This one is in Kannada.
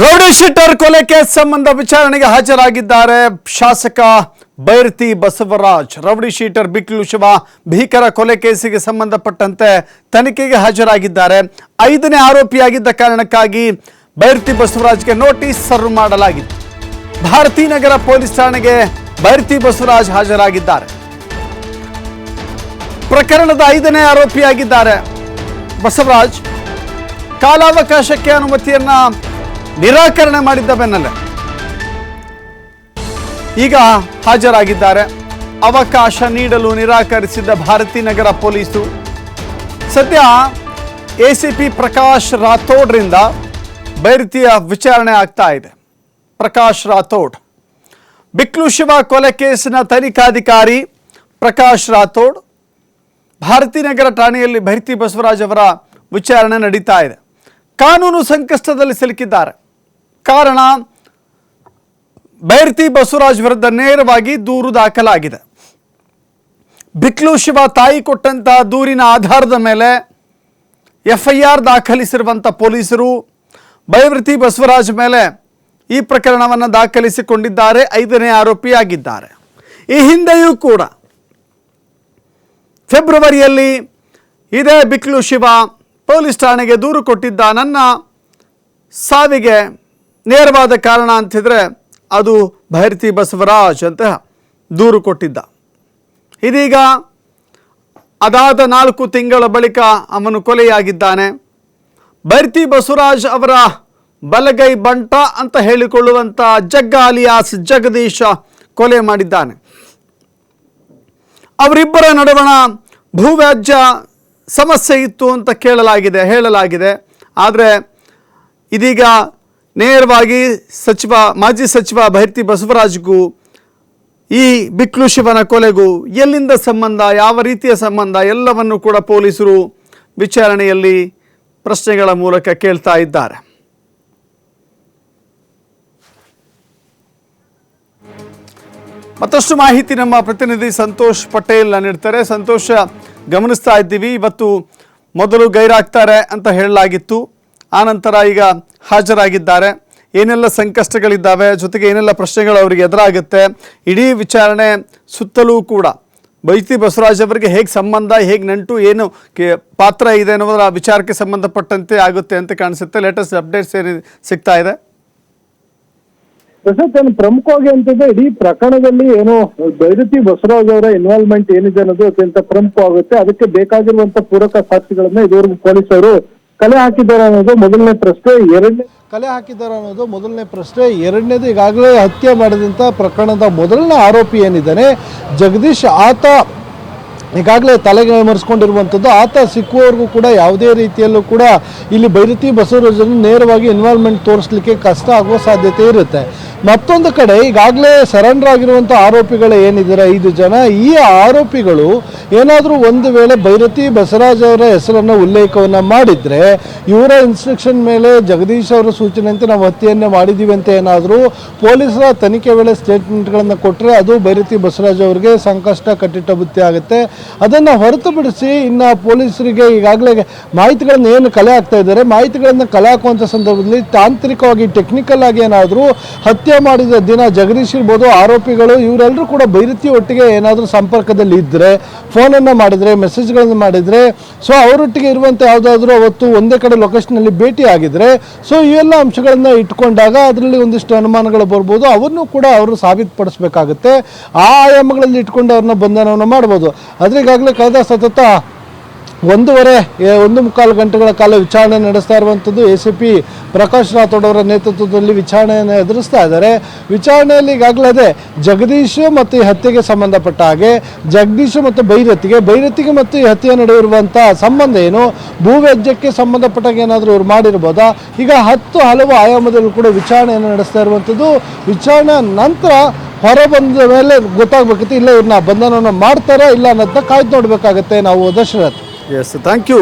ರೌಡಿ ಶೀಟರ್ ಕೊಲೆ ಕೇಸ್ ಸಂಬಂಧ ವಿಚಾರಣೆಗೆ ಹಾಜರಾಗಿದ್ದಾರೆ ಶಾಸಕ ಬೈರತಿ ಬಸವರಾಜ್. ರೌಡಿ ಶೀಟರ್ ಬಿಕ್ಲು ಶಿವ ಭೀಕರ ಕೊಲೆ ಕೇಸಿಗೆ ಸಂಬಂಧಪಟ್ಟಂತೆ ತನಿಖೆಗೆ ಹಾಜರಾಗಿದ್ದಾರೆ. ಐದನೇ ಆರೋಪಿಯಾಗಿದ್ದ ಕಾರಣಕ್ಕಾಗಿ ಬೈರತಿ ಬಸವರಾಜ್ಗೆ ನೋಟಿಸ್ ಸರ್ವ್ ಮಾಡಲಾಗಿತ್ತು. ಭಾರತೀನಗರ ಪೊಲೀಸ್ ಠಾಣೆಗೆ ಬೈರತಿ ಬಸವರಾಜ್ ಹಾಜರಾಗಿದ್ದಾರೆ. ಪ್ರಕರಣದ ಐದನೇ ಆರೋಪಿಯಾಗಿದ್ದಾರೆ ಬಸವರಾಜ್. ಕಾಲಾವಕಾಶಕ್ಕೆ ಅನುಮತಿಯನ್ನ ನಿರಾಕರಣೆ ಮಾಡಿದ್ದ ಬೆನ್ನಲ್ಲೇ. ಈಗ ಹಾಜರಾಗಿದ್ದಾರೆ. ಅವಕಾಶ ನೀಡಲು ನಿರಾಕರಿಸಿದ್ದ ಭಾರತೀ ನಗರ ಪೊಲೀಸರು. ಸದ್ಯ ಎಸಿಪಿ ಪ್ರಕಾಶ್ ರಾಥೋಡ್ರಿಂದ ವಿಚಾರಣೆ ಆಗ್ತಾ ಇದೆ. ಪ್ರಕಾಶ್ ರಾಥೋಡ್. ಬಿಕ್ಲು ಶಿವ ಕೊಲೆ ಕೇಸಿನ ತನಿಖಾಧಿಕಾರಿ ಪ್ರಕಾಶ್ ರಾಥೋಡ್. ಭಾರತೀನಗರ ಠಾಣೆಯಲ್ಲಿ ಭೈರತಿ ಬಸವರಾಜ್ ಅವರ ವಿಚಾರಣೆ ನಡೀತಾ ಇದೆ. ಕಾನೂನು ಸಂಕಷ್ಟದಲ್ಲಿ ಸಿಲುಕಿದ್ದಾರೆ. ಕಾರಣ ಬೈರ್ತಿ ಬಸವರಾಜ್ ವಿರುದ್ಧ ನೇರವಾಗಿ ದೂರು ದಾಖಲಾಗಿದೆ. ಬಿಕ್ಲು ಶಿವ ತಾಯಿ ಕೊಟ್ಟಂತ ದೂರಿನ ಆಧಾರದ ಮೇಲೆ ಎಫ್ಐಆರ್ ದಾಖಲಿಸಿರುವಂಥ ಪೊಲೀಸರು ಬೈವೃತಿ ಬಸವರಾಜ್ ಮೇಲೆ ಈ ಪ್ರಕರಣವನ್ನು ದಾಖಲಿಸಿಕೊಂಡಿದ್ದಾರೆ, ಐದನೇ ಆರೋಪಿಯಾಗಿದ್ದಾರೆ. ಈ ಹಿಂದೆಯೂ ಕೂಡ ಫೆಬ್ರವರಿಯಲ್ಲಿ ಇದೇ ಬಿಕ್ಲು ಶಿವ ಪೊಲೀಸ್ ಠಾಣೆಗೆ ದೂರು ಕೊಟ್ಟಿದ್ದ ನನ್ನ ಸಾವಿಗೆ ನೇರವಾದ ಕಾರಣ ಅಂತಿದ್ರೆ ಅದು ಭೈರತಿ ಬಸವರಾಜ್ ಅಂತ ದೂರು ಕೊಟ್ಟಿದ್ದ. ಇದೀಗ ಅದಾದ ನಾಲ್ಕು ತಿಂಗಳ ಬಳಿಕ ಅವನು ಕೊಲೆಯಾಗಿದ್ದಾನೆ. ಭೈರತಿ ಬಸವರಾಜ್ ಅವರ ಬಲಗೈ ಬಂಟ ಅಂತ ಹೇಳಿಕೊಳ್ಳುವಂಥ ಜಗ್ಗ ಅಲಿಯಾಸ್ ಜಗದೀಶ ಕೊಲೆ ಮಾಡಿದ್ದಾನೆ. ಅವರಿಬ್ಬರ ನಡುವಣ ಭೂವ್ಯಾಜ್ಯ ಸಮಸ್ಯೆ ಇತ್ತು ಅಂತ ಕೇಳಲಾಗಿದೆ, ಹೇಳಲಾಗಿದೆ. ಆದರೆ ಇದೀಗ ನೇರವಾಗಿ ಸಚಿವ, ಮಾಜಿ ಸಚಿವ ಭೈರತಿ ಬಸವರಾಜ್ಗೂ, ಈ ಬಿಕ್ಲು ಶಿವನ ಕೊಲೆಗೂ ಎಲ್ಲಿಂದ ಸಂಬಂಧ, ಯಾವ ರೀತಿಯ ಸಂಬಂಧ ಎಲ್ಲವನ್ನು ಕೂಡ ಪೊಲೀಸರು ವಿಚಾರಣೆಯಲ್ಲಿ ಪ್ರಶ್ನೆಗಳ ಮೂಲಕ ಕೇಳ್ತಾ ಇದ್ದಾರೆ. ಮತ್ತಷ್ಟು ಮಾಹಿತಿ ನಮ್ಮ ಪ್ರತಿನಿಧಿ ಸಂತೋಷ್ ಪಟೇಲ್ ನೀಡ್ತಾರೆ. ಸಂತೋಷ, ಗಮನಿಸ್ತಾ ಇದ್ದೀವಿ. ಇವತ್ತು ಮೊದಲು ಗೈರಾಗ್ತಾರೆ ಅಂತ ಹೇಳಲಾಗಿತ್ತು. ಆನಂತರ ಈಗ ಹಾಜರಾಗಿದ್ದಾರೆ. ಏನೆಲ್ಲ ಸಂಕಷ್ಟಗಳಿದ್ದಾವೆ, ಜೊತೆಗೆ ಏನೆಲ್ಲ ಪ್ರಶ್ನೆಗಳು ಅವರಿಗೆ ಎದುರಾಗುತ್ತೆ, ಇಡೀ ವಿಚಾರಣೆ ಸುತ್ತಲೂ ಕೂಡ ಬೈತಿ ಬಸವರಾಜ್ ಅವರಿಗೆ ಹೇಗೆ ಸಂಬಂಧ, ಹೇಗೆ ನಂಟು, ಏನು ಪಾತ್ರ ಇದೆ ಅನ್ನೋದರ ವಿಚಾರಕ್ಕೆ ಸಂಬಂಧಪಟ್ಟಂತೆ ಆಗುತ್ತೆ ಅಂತ ಕಾಣಿಸುತ್ತೆ. ಲೇಟೆಸ್ಟ್ ಅಪ್ಡೇಟ್ಸ್ ಏನು ಸಿಗ್ತಾ ಇದೆ? ಪ್ರಸಾದ್, ಏನು ಪ್ರಮುಖವಾಗಿ ಅಂತಿದ್ರೆ ಇಡೀ ಪ್ರಕರಣದಲ್ಲಿ ಏನು ಬೈರತಿ ಬಸವರಾಜ್ ಅವರ ಇನ್ವಾಲ್ವ್ಮೆಂಟ್ ಏನಿದೆ ಅನ್ನೋದು ಅತ್ಯಂತ ಪ್ರಮುಖವಾಗುತ್ತೆ. ಅದಕ್ಕೆ ಬೇಕಾಗಿರುವಂತ ಪೂರಕ ಸಾಕ್ಷಿಗಳನ್ನ ಇದುವರೆಗೂ ಪೊಲೀಸರು ಕಲೆ ಹಾಕಿದ್ದಾರೆ ಅನ್ನೋದು ಮೊದಲನೇ ಪ್ರಶ್ನೆ, ಎರಡನೇ ಕಲೆ ಹಾಕಿದ್ದಾರೆ ಅನ್ನೋದು ಮೊದಲನೇ ಪ್ರಶ್ನೆ, ಎರಡನೇದು ಈಗಾಗಲೇ ಹತ್ಯೆ ಮಾಡಿದಂಥ ಪ್ರಕರಣದ ಮೊದಲನೇ ಆರೋಪಿ ಏನಿದ್ದಾನೆ, ಜಗದೀಶ್ ಆತ ಈಗಾಗಲೇ ತಲೆಗೆ ಮರೆಸ್ಕೊಂಡಿರುವಂಥದ್ದು ಆತ ಸಿಕ್ಕುವವರೆಗೂ ಕೂಡ ಯಾವುದೇ ರೀತಿಯಲ್ಲೂ ಕೂಡ ಇಲ್ಲಿ ಬೈರತಿ ಬಸವರಾಜನ್ನು ನೇರವಾಗಿ ಇನ್ವಾಲ್ವ್ಮೆಂಟ್ ತೋರಿಸ್ಲಿಕ್ಕೆ ಕಷ್ಟ ಆಗುವ ಸಾಧ್ಯತೆ ಇರುತ್ತೆ. ಮತ್ತೊಂದು ಕಡೆ ಈಗಾಗಲೇ ಸರೆಂಡರ್ ಆಗಿರುವಂಥ ಆರೋಪಿಗಳು ಏನಿದ್ದಾರೆ, ಐದು ಜನ, ಈ ಆರೋಪಿಗಳು ಏನಾದರೂ ಒಂದು ವೇಳೆ ಭೈರತಿ ಬಸವರಾಜ್ ಅವರ ಹೆಸರನ್ನು ಉಲ್ಲೇಖವನ್ನು ಮಾಡಿದರೆ ಇವರ ಇನ್ಸ್ಟ್ರಕ್ಷನ್ ಮೇಲೆ ಜಗದೀಶ್ ಅವರ ಸೂಚನೆಯಂತೆ ನಾವು ಹತ್ಯೆಯನ್ನೇ ಮಾಡಿದ್ದೀವಿ ಅಂತ ಏನಾದರೂ ಪೊಲೀಸರ ತನಿಖೆ ವೇಳೆ ಸ್ಟೇಟ್ಮೆಂಟ್ಗಳನ್ನು ಕೊಟ್ಟರೆ ಅದು ಭೈರತಿ ಬಸವರಾಜ್ ಅವರಿಗೆ ಸಂಕಷ್ಟ, ಕಟ್ಟಿಟ್ಟ ಬುತ್ತಿ ಆಗುತ್ತೆ. ಅದನ್ನು ಹೊರತುಪಡಿಸಿ ಇನ್ನು ಪೊಲೀಸರಿಗೆ ಈಗಾಗಲೇ ಮಾಹಿತಿಗಳನ್ನು ಏನು ಕಲೆ ಹಾಕ್ತಾ ಇದ್ದಾರೆ, ಮಾಹಿತಿಗಳನ್ನು ಕಲೆ ಹಾಕುವಂಥ ಸಂದರ್ಭದಲ್ಲಿ ತಾಂತ್ರಿಕವಾಗಿ ಟೆಕ್ನಿಕಲ್ ಆಗಿ ಏನಾದರೂ ಹತ್ಯೆ ಮಾಡಿದ ದಿನ ಜಗದೀಶ್ ಇರ್ಬೋದು, ಆರೋಪಿಗಳು, ಇವರೆಲ್ಲರೂ ಕೂಡ ಭೈರತಿ ಒಟ್ಟಿಗೆ ಏನಾದರೂ ಸಂಪರ್ಕದಲ್ಲಿ ಇದ್ದರೆ ಫೋನನ್ನು ಮಾಡಿದರೆ ಮೆಸೇಜ್ಗಳನ್ನು ಮಾಡಿದರೆ ಸೊ ಅವರೊಟ್ಟಿಗೆ ಇರುವಂಥ ಯಾವುದಾದ್ರೂ ಅವತ್ತು ಒಂದೇ ಕಡೆ ಲೊಕೇಶನಲ್ಲಿ ಭೇಟಿ ಆಗಿದ್ರೆ ಸೊ ಇವೆಲ್ಲ ಅಂಶಗಳನ್ನು ಇಟ್ಕೊಂಡಾಗ ಅದರಲ್ಲಿ ಒಂದಿಷ್ಟು ಅನುಮಾನಗಳು ಬರ್ಬೋದು. ಅವನ್ನು ಕೂಡ ಅವರು ಸಾಬೀತುಪಡಿಸ್ಬೇಕಾಗುತ್ತೆ. ಆ ಆಯಾಮಗಳಲ್ಲಿ ಇಟ್ಕೊಂಡು ಅವ್ರನ್ನ ಬಂಧನವನ್ನು ಮಾಡ್ಬೋದು. ಆದರೆ ಈಗಾಗಲೇ ಕಳೆದ ಸತತ ಒಂದೂವರೆ ಒಂದು ಮುಕ್ಕಾಲು ಗಂಟೆಗಳ ಕಾಲ ವಿಚಾರಣೆ ನಡೆಸ್ತಾ ಇರುವಂಥದ್ದು A C P Prakash Rathod ಅವರ ನೇತೃತ್ವದಲ್ಲಿ ವಿಚಾರಣೆಯನ್ನು ಎದುರಿಸ್ತಾ ಇದ್ದಾರೆ. ವಿಚಾರಣೆಯಲ್ಲಿ ಈಗಾಗಲೇ ಜಗದೀಶ್ ಮತ್ತು ಈ ಹತ್ಯೆಗೆ ಸಂಬಂಧಪಟ್ಟ ಹಾಗೆ, ಜಗದೀಶ್ ಮತ್ತು ಬೈರತಿಗೆ ಬೈರತಿಗೆ ಮತ್ತು ಈ ಹತ್ಯೆ ನಡುವೆ ಸಂಬಂಧ ಏನು? ಭೂವ್ಯಾಜ್ಯಕ್ಕೆ ಸಂಬಂಧಪಟ್ಟಾಗ ಏನಾದರೂ ಇವರು ಮಾಡಿರ್ಬೋದಾ? ಈಗ ಹತ್ತು ಹಲವು ಆಯಾಮದಲ್ಲಿ ಕೂಡ ವಿಚಾರಣೆಯನ್ನು ನಡೆಸ್ತಾ ಇರುವಂಥದ್ದು. ವಿಚಾರಣೆ ನಂತರ ಹೊರ ಬಂದ ಮೇಲೆ ಗೊತ್ತಾಗಬೇಕಿತ್ತು, ಇಲ್ಲ ಇವ್ರನ್ನ ಬಂಧನವನ್ನು ಮಾಡ್ತಾರಾ, ಇಲ್ಲ ಅನ್ನೋದನ್ನ ಕಾಯ್ದು ನೋಡಬೇಕಾಗತ್ತೆ ನಾವು ದಶರಥ್. Yes thank you